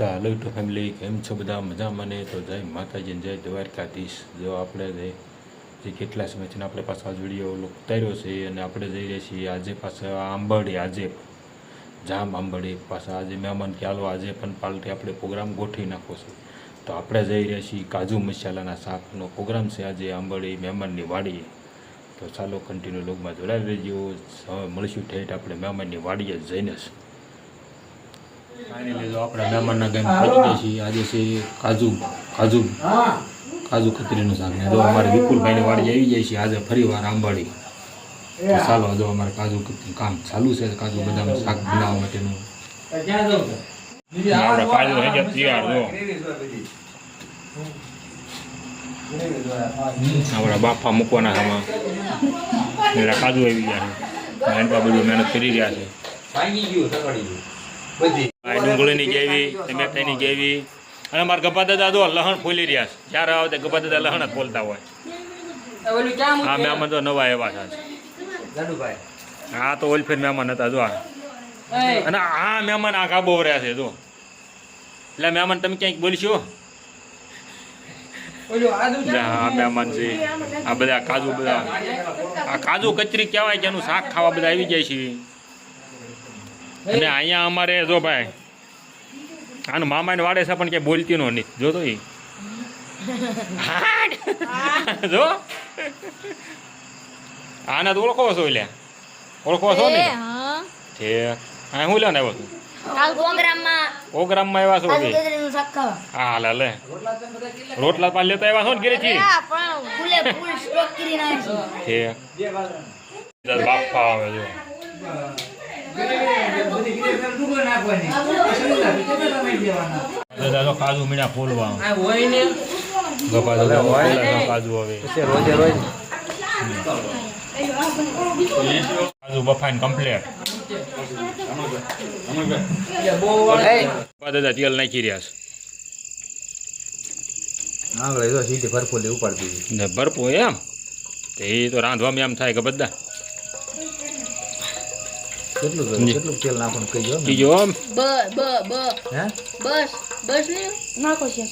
ચાલો two family કેમ છો બધા મજા મને તો જય માતાજી જય દ્વારકાધીશ. જો આપણે જે કેટલા સમયથી આપણે પાસે આ વીડિયો ઉતાર્યો છે અને આપણે જઈ રહ્યા છીએ આજે પાસે આંબળી આજે જામ આંબળી પાછા. આજે મહેમાન કે હાલો, આજે પણ પાલટી આપણે પ્રોગ્રામ ગોઠવી નાખો છે. તો આપણે જઈ રહ્યા છીએ કાજુ મસાલાના શાકનો પ્રોગ્રામ છે આજે આંબળી મહેમાનની વાડીએ. તો ચાલો કન્ટિન્યુ લોગમાં જોડાવી રહેજો. હવે મળીશું ઠેઠ આપણે મહેમાનની વાડીએ જઈને જ. ફાઇનલી લીધો. આપણે મહેમાનના ગામ પહોંચીએ છીએ. આજે છે કાજુ કાજુ કાજુ કતરીનું શાક. ને જો અમારે વિપુલભાઈની વાડી આવી જાય છે. આજે ફરી વાર આંબાડી. તો ચાલો જો અમારે કાજુ કતરી કામ ચાલુ છે. કાજુ બદામ શાક બનાવવા માટેનું. આપણે કાજુ થઈ ગયા તૈયાર જો. આપણા બાફા મૂકવાના છે આમાં. એટલે કાજુ આવી ગયા છે. બધું મહેનત કરી રહ્યા છે. બધી. ડુંગળીની ગેવી ટમેટાની ગેવી અને મારા ગપા દાદા તો લહણ ફોલી રહ્યા છે. જ્યારે આવે તે ગપા દાદા લહણ જ ફોલતા હોય. હા મહેમાન તો નવા એવા છે. હા તો ઓલફેર મહેમાન હતા જો અને આ મહેમાન આ કાબો રહ્યા છે જો. એટલે મહેમાન તમે ક્યાંક બોલશો? મહેમાન છે. આ બધા કાજુ બધા. આ કાજુ કચરી કહેવાય કે એનું શાક ખાવા બધા આવી જાય છે. અને અહીંયા અમારે જો ભાઈ આનું મામાને વાડે છે પણ કે બોલતી નો નહીં જો તો ઈ. જો. આને તો ઓળખો છો એટલે ઓળખો છો ને હા. છે. હા હું લ્યા ને આવ્યો છું? પ્રોગ્રામમાં આવ્યા છો હા લે લે. રોટલા પાલ લેતા આવ્યા છો ને ઘરેથી? છે. બાપા આવે જો દાદા તો કાજુ મીણા ફોલવા. કાજુ હવે. રોજે રોજ. કાજુ બફાઈન કમ્પ્લેટ દાદા તેલ નાખી રહ્યા છે. આગળ તો સીધી ભરપૂર ઉપાડી દીધી. ભરપો એમ? તે એ તો રાંધવામાં એમ થાય કે બધા. કેટલું જી. કેટલું તેલ નાખવાનું કહી દો ને. બ બ બ. હે? બસ બસ ને? નાખો છે.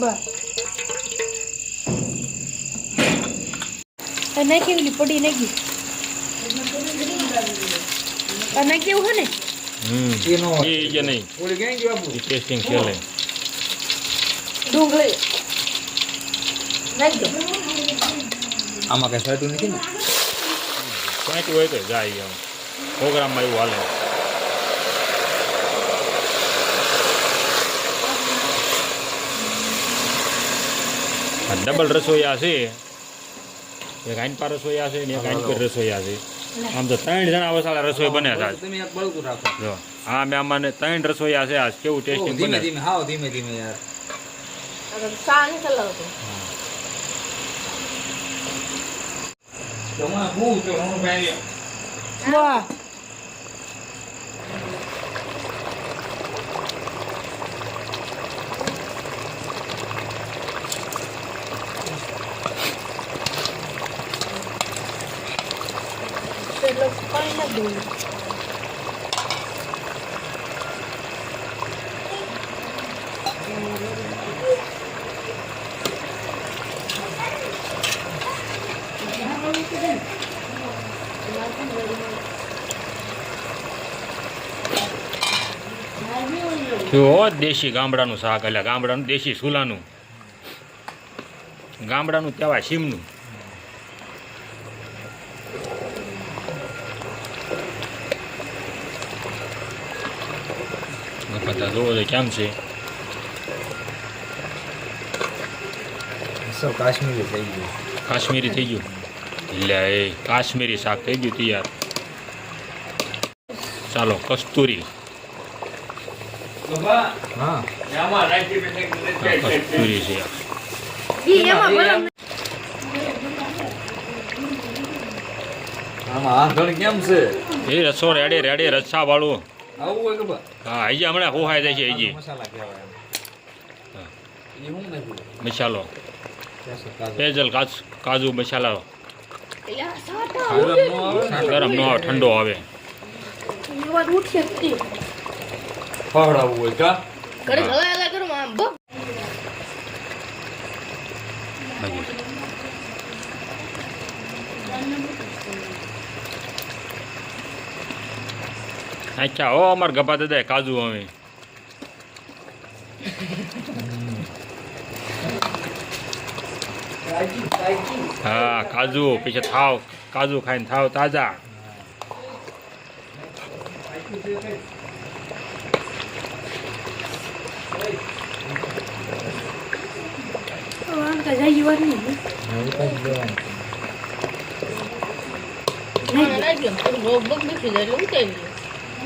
બસ પડી નાખી. હે ને? હમ. એ નો એ જે નહીં. ઓલી ક્યાં ગયું બાપુ? ટેસ્ટિંગ છે ડુંગળી. નાખી આમાં કઈ સડતું નથી ને? ક્યાંથી હોય તો જાય એમ પ્રોગ્રામમાં એવું હાલે આ ડબલ રસોઈયા છે એક આઈનપા રસોઈયા છે ને એક આઈનપર રસોઈયા છે આમ તો ત્રણ જણા વસાળા રસોઈ બને છે આજ. તમે એક બળકું રાખો જો આ મેં આમાં ત્રણ રસોઈયા છે આજ કેવું ટેસ્ટિંગ ધીમે બને ધીમે હાવ ધીમે ધીમે યાર સા નહીં ચલાવતો હમણાં બહુ તો હમણાં ભાઈ વાહ પાણી ના દઉં જો દેશી ગામડાનું શાક એટલે ગામડાનું દેશી સુલાનું. ગામડાનું કહેવાય સીમનું જોવો તો કેમ છે? કાશ્મીરી થઈ ગયું. કાશ્મીરી થઈ ગયું? એટલે એ કાશ્મીરી શાક થઈ ગયું તૈયાર. ચાલો કસ્તુરી હા આ કસ્તુરી છે ઈ એમાં ભલે આમાં આંધણ કેમ છે એ રસો રેડે રેડે રસ્સા વાળું આવું હોય કે બા હા હજી હમણાં હોહાઈ જાય છે હજી. મસાલા. પેજલ કાજુ કાજુ મસાલા. ગરમ નો આવે ને? ગરમ નો આવે ઠંડો આવે. વાત ઉઠી હતી ખવડાવવું હોય કા? ઘરે હલા કરું આમ બો. અચ્છા ઓ અમાર ગભા દાદા કાજુ તાજી. હા કાજુ પછી થાવ કાજુ ખાઈને થાવ તાજા તાજી છે કઈ? મને લાગ્યું તો બહુ બગ બેસી જાય એટલે ઉતારી લ્યો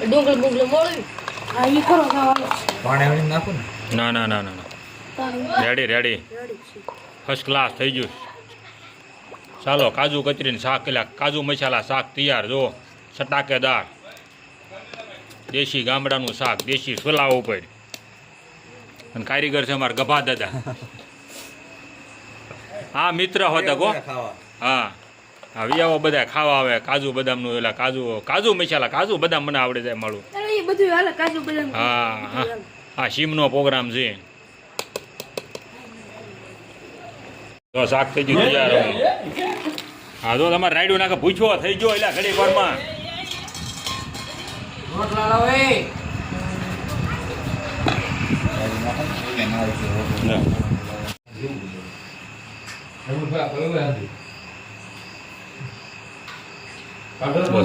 ડુંગળી બુંગળી મોળવી. હા ઈ કરો ના ના. ના ના રેડી રેડી ફર્સ્ટ ક્લાસ થઈ ગયું. ચાલો કાજુ કચરીને શાક પેલા કાજુ મસાલા શાક તૈયાર જો સટાકેદાર. દેશી ગામડાનું શાક દેશી સોલા ઉપર. અને કારીગર છે અમારા ગભા દાદા. હા મિત્ર હોતા કો હા. હા આવો બધા ખાવા આવે કાજુ બદામનું એલા કાજુ કાજુ મસાલા કાજુ બદામ મને આવડે જાય મારું. બધું હાલે કાજુ બદામ. હા હા. હા સીમનો પ્રોગ્રામ છે. તો શાક થઈ ગયું તૈયાર હા. તો તમારે રાયડું નાખે પૂછવો થઈ ગયો એટલે ઘડી વારમાં. રોટલા લાવે એ. બસ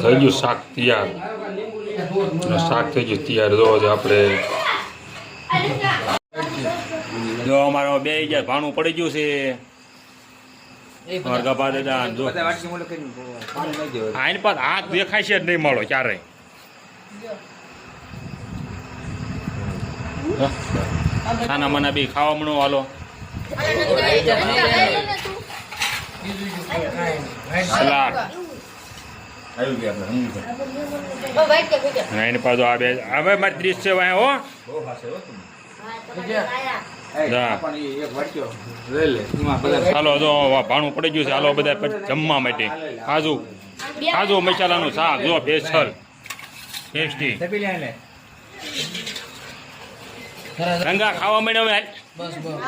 થઈ ગયું શાક તૈયાર શાક થઈ ગયું તૈયાર જો આપણે જો અમારો બે ગયા ભાણું પડી ગયું છે અમારા ગભા દાદા જો પાસ હાથ દેખાય છે જ નહીં મળો ક્યારેય ખાના મના બી ખાવા મણો હાલો સલાડ. પાછું આ બે હવે મારે ત્રીસ છે વાય હો. હા. હાલો જો ભાણું પડી ગયું છે. હાલો બધા જમવા માટે. કાજુ. કાજુ મસાલાનું શાક જો સ્પેશિયલ. ટેસ્ટી. રંગા ખાવા માંડ્યો હવે બસ બસ.